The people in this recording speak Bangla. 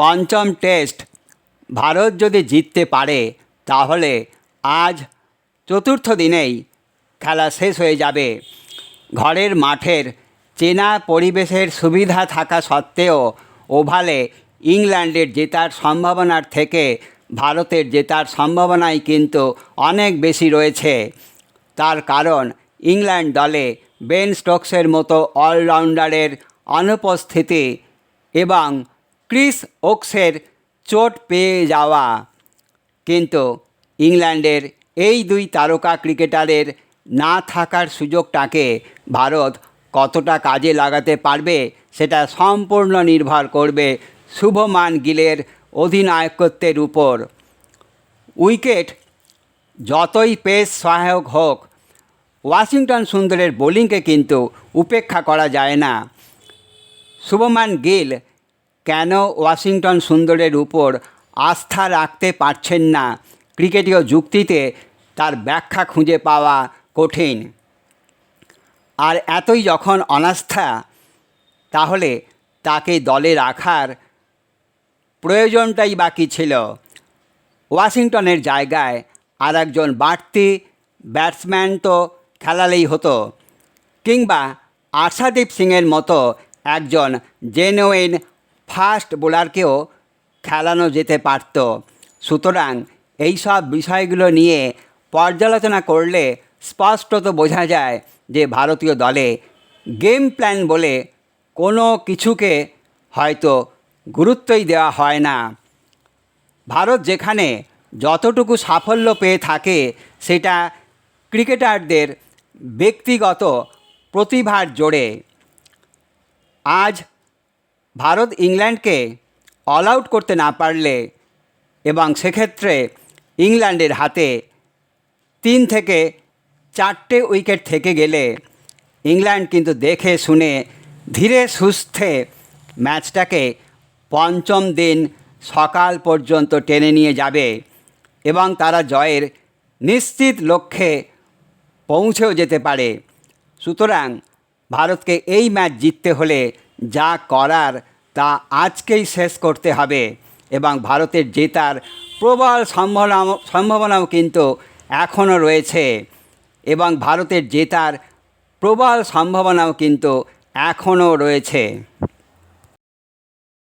পঞ্চম টেস্ট। ভারত যদি জিততে পারে, তাহলে আজ চতুর্থ দিনেই খেলা শেষ হয়ে যাবে। ঘরের মাঠের চেনা পরিবেশের সুবিধা থাকা সত্ত্বেও ওভালে ইংল্যান্ডের জেতার সম্ভাবনার থেকে ভারতের জেতার সম্ভাবনাই কিন্তু অনেক বেশি রয়েছে। তার কারণ, ইংল্যান্ড দলে বেন স্টোকসের মতো অলরাউন্ডারের অনুপস্থিতি এবং ক্রিস ওকসের চোট পেয়ে যাওয়া। কিন্তু ইংল্যান্ডের এই দুই তারকা ক্রিকেটারের না থাকার সুযোগটাকে ভারত কতটা কাজে লাগাতে পারবে, সেটা সম্পূর্ণ নির্ভর করবে শুভমান গিলের অধিনায়কত্বের উপর। উইকেট যতই পেস সহায়ক হোক, ওয়াশিংটন সুন্দরের বোলিংকে কিন্তু উপেক্ষা করা যায় না। শুভমান গিল কেন ওয়াশিংটন সুন্দরের উপর আস্থা রাখতে পারছেন না ক্রিকেটীয় যুক্তিতে তার ব্যাখ্যা খুঁজে পাওয়া কঠিন। আর এতই যখন অনাস্থা, তাহলে তাকে দলে রাখার প্রয়োজনটাই বাকি ছিল। ওয়াশিংটনের জায়গায় আর একজন বাড়তি ব্যাটসম্যান তো খেলালেই হতো, কিংবা আশাদীপ সিংয়ের মতো একজন জেনুইন ফাস্ট বোলারকেও খেলানো যেতে পারত। সুতরাং এই সব বিষয়গুলো নিয়ে পর্যালোচনা করলে স্পষ্টত বোঝা যায় যে ভারতীয় দলে গেম প্ল্যান বলে কোনো কিছুকে হয়তো গুরুত্বই দেওয়া হয় না। ভারত যেখানে যতটুকু সাফল্য পেয়ে থাকে সেটা ক্রিকেটারদের ব্যক্তিগত প্রতিভার জোরে। আজ ভারত ইংল্যান্ডকে অল আউট করতে না পারলে এবং সেক্ষেত্রে ইংল্যান্ডের হাতে তিন থেকে চারটে উইকেট থেকে গেলে ইংল্যান্ড কিন্তু দেখে শুনে ধীরে সুস্থে ম্যাচটাকে পঞ্চম দিন সকাল পর্যন্ত টেনে নিয়ে যাবে এবং তারা জয়ের নিশ্চিত লক্ষ্যে পৌঁছেও যেতে পারে। সুতরাং ভারতকে এই ম্যাচ জিততে হলে যা করার তা আজকেই শেষ করতে হবে এবং ভারতের জেতার প্রবল সম্ভাবনা সম্ভাবনাও কিন্তু এখনও রয়েছে এবং ভারতের জেতার প্রবল সম্ভাবনাও কিন্তু এখনও রয়েছে।